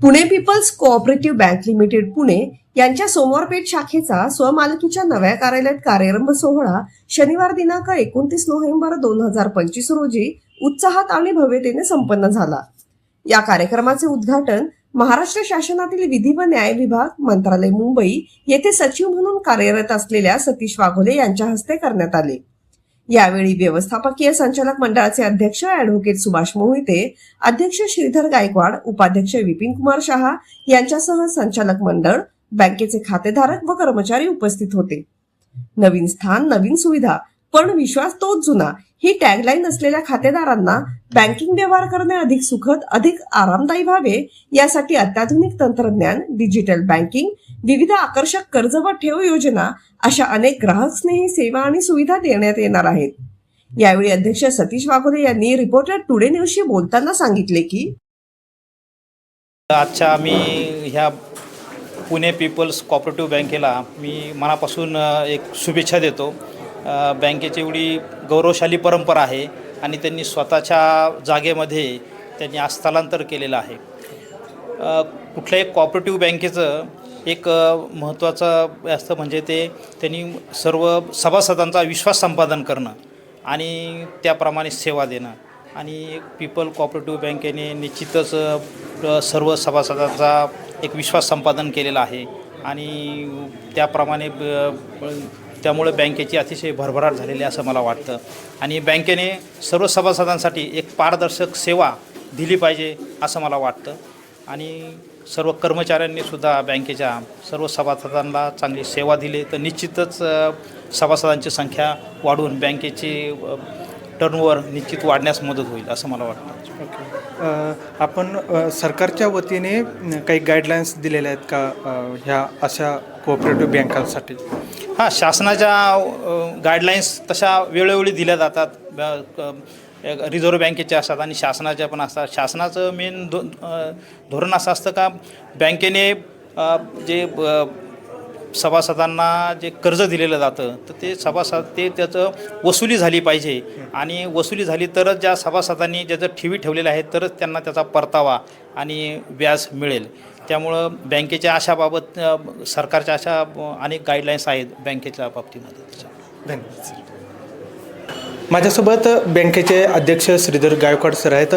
Pune people's cooperative bank limited Pune यांच्या सोमवारपेठ शाखेचा स्वमालकीच्या नव्या कार्यालयात कार्यारंभ सोहळा शनिवार दिनांक एकोणतीस नोव्हेंबर दोन हजार पंचवीस रोजी उत्साहात आणि भव्यतेने संपन्न झाला. या कार्यक्रमाचे उद्घाटन महाराष्ट्र शासनातील विधी व न्याय विभाग मंत्रालय मुंबई येथे सचिव म्हणून कार्यरत असलेल्या सतीश वाघोले यांच्या हस्ते करण्यात आले. यावेळी व्यवस्थापकीय संचालक मंडळाचे अध्यक्ष अॅडव्होकेट सुभाष मोहिते अध्यक्ष श्रीधर गायकवाड उपाध्यक्ष विपिन कुमार शहा यांच्यासह संचालक मंडळ बँकेचे खातेधारक व कर्मचारी उपस्थित होते. नवीन स्थान नवीन सुविधा पण विश्वास तोच जुना. ही टॅगलाईन असलेल्या खातेदारांना बँकिंग व्यवहार करणे अधिक सुखद अधिक आरामदायी व्हावे यासाठी अत्याधुनिक तंत्रज्ञान डिजिटल बँकिंग विविध आकर्षक कर्ज व ठेव योजना अशा अनेक ग्राहकस्नेही सेवा आणि सुविधा देण्यात येणार आहेत. यावेळी अध्यक्ष सतीश वाघोले यांनी रिपोर्टर टुडे न्यूजशी बोलताना सांगितले की आजच्या आम्ही ह्या पुणे पीपल्स कॉपरेटिव्ह बँकेला मी मनापासून एक शुभेच्छा देतो. बँकेची एवढी गौरवशाली परंपरा आहे आणि त्यांनी स्वतःच्या जागेमध्ये त्यांनी आज स्थलांतर केलेलं आहे. कुठल्याही कॉपरेटिव्ह बँकेचं एक महत्त्वाचं असतं म्हणजे ते त्यांनी सर्व सभासदांचा विश्वास संपादन करणं आणि त्याप्रमाणे सेवा देणं. आणि पीपल कॉपरेटिव्ह बँकेने निश्चितच सर्व सभासदांचा एक विश्वास संपादन केलेला आहे. आणि त्याप्रमाणे ब- त्यामुळे बँकेची अतिशय भरभराट झालेली असं मला वाटतं. आणि बँकेने सर्व सभासदांसाठी एक पारदर्शक सेवा दिली पाहिजे असं मला वाटतं. आणि सर्व कर्मचाऱ्यांनी सुद्धा बँकेच्या सर्व सभासदांना चांगली सेवा दिली. तर निश्चितच सभासदांची संख्या वाढून बँकेची टर्नओव्हर निश्चित वाढण्यास मदत होईल असं मला वाटतं. ओके. आपण सरकारच्या वतीने काही गाईडलाईन्स दिलेल्या आहेत का ह्या अशा कोऑपरेटिव्ह बँकांसाठी हां शासनाच्या गाईडलाईन्स तशा वेळोवेळी दिल्या जातात. ब- रिझर्व्ह बँकेच्या असतात आणि शासनाच्या पण असतात. शासनाचं मेन धो धोरण असं असतं का बँकेने जे ब- सभासदांना जे कर्ज दिलेलं जातं तर ते सभासद ते त्याचं वसुली झाली पाहिजे. आणि वसुली झाली तरच ज्या सभासदांनी ज्याचं ठेवी ठेवलेलं आहे तरच त्यांना त्याचा परतावा आणि व्याज मिळेल. त्यामुळं बँकेच्या अशाबाबत अ, सरकारच्या अशा अनेक गाईडलाईन्स आहेत बँकेच्या बाबतीमध्ये. धन्यवाद. सर माझ्यासोबत बँकेचे अध्यक्ष श्रीधर गायकवाड सर आहेत.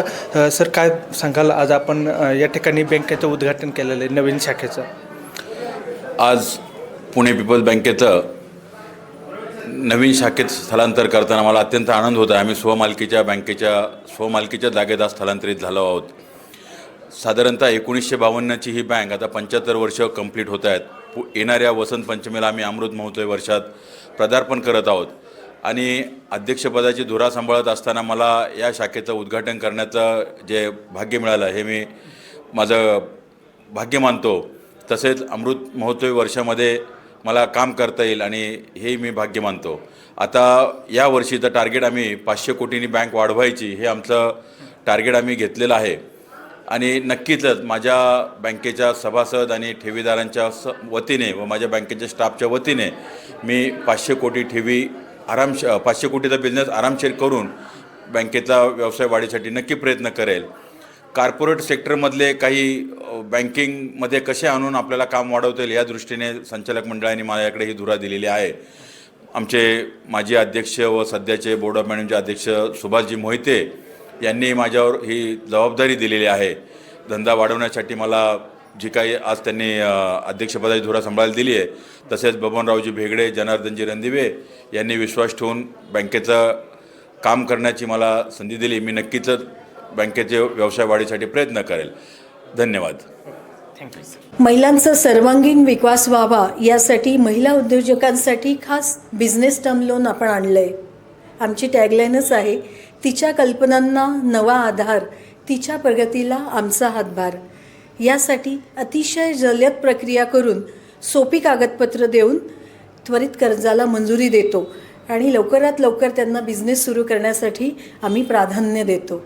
सर काय सांगाल? आज आपण या ठिकाणी बँकेचं उद्घाटन केलेलं आहे नवीन शाखेचं. आज पुणे पीपल्स बँकेचं नवीन शाखेत स्थलांतर करताना मला अत्यंत आनंद होत आहे. आम्ही स्वमालकीच्या बँकेच्या स्वमालकीच्या जागेत आज स्थलांतरित झालो आहोत. साधारणतः एकोणीसशे बावन्नची ही बँक आता पंच्याहत्तर वर्ष कंप्लीट होत आहेत. पु येणाऱ्या वसंत पंचमीला आम्ही अमृत महोत्सव वर्षात पदार्पण करत आहोत. आणि अध्यक्षपदाची धुरा सांभाळत असताना मला या शाखेचं उद्घाटन करण्याचं जे भाग्य मिळालं हे मी माझं भाग्य मानतो. तसेच अमृत महोत्सवी वर्षामध्ये मला काम करता येईल आणि हे मी भाग्य मानतो. आता या वर्षीचं टार्गेट आम्ही पाचशे कोटींनी बँक वाढवायची हे आमचं टार्गेट आम्ही घेतलेलं आहे. आणि नक्कीचच माझ्या बँकेच्या सभासद आणि ठेवीदारांच्या स वतीने व माझ्या बँकेच्या स्टाफच्या वतीने मी पाचशे कोटी ठेवी आरामश पाचशे कोटीचा बिझनेस आरामशीर करून बँकेचा व्यवसाय वाढीसाठी नक्की प्रयत्न करेल. कार्पोरेट सेक्टरमधले काही बँकिंगमध्ये कसे आणून आपल्याला काम वाढवता येईल या दृष्टीने संचालक मंडळाने माझ्याकडे ही धुरा दिलेली आहे. आमचे माजी अध्यक्ष व सध्याचे बोर्ड ऑफ मॅनेजरचे अध्यक्ष सुभाषजी मोहिते यांनी माझ्यावर ही जबाबदारी दिलेली आहे. धंदा वाढवण्यासाठी मला जी काही आज त्यांनी अध्यक्षपदाची धुरा सांभाळायला दिली आहे तसेच बबनरावजी भेगडे जनार्दनजी रणदिवे यांनी विश्वास ठेवून बँकेचं काम करण्याची मला संधी दिली. मी नक्कीच बँकेचे व्यवसाय वाढीसाठी प्रयत्न करेल. धन्यवाद. थँक्यू सर महिलांचा सर्वांगीण विकास व्हावा यासाठी महिला उद्योजकांसाठी खास बिझनेस टर्म लोन आपण आणलं आहे आमची टॅगलाईनच आहे तिच्या कल्पनांना नवा आधार तिच्या प्रगतीला आमचा हातभार. यासाठी अतिशय जलद प्रक्रिया करून सोपी कागदपत्र देऊन त्वरित कर्जाला मंजुरी देतो आणि लवकरात लवकर त्यांना बिझनेस सुरू करण्यासाठी आम्ही प्राधान्य देतो.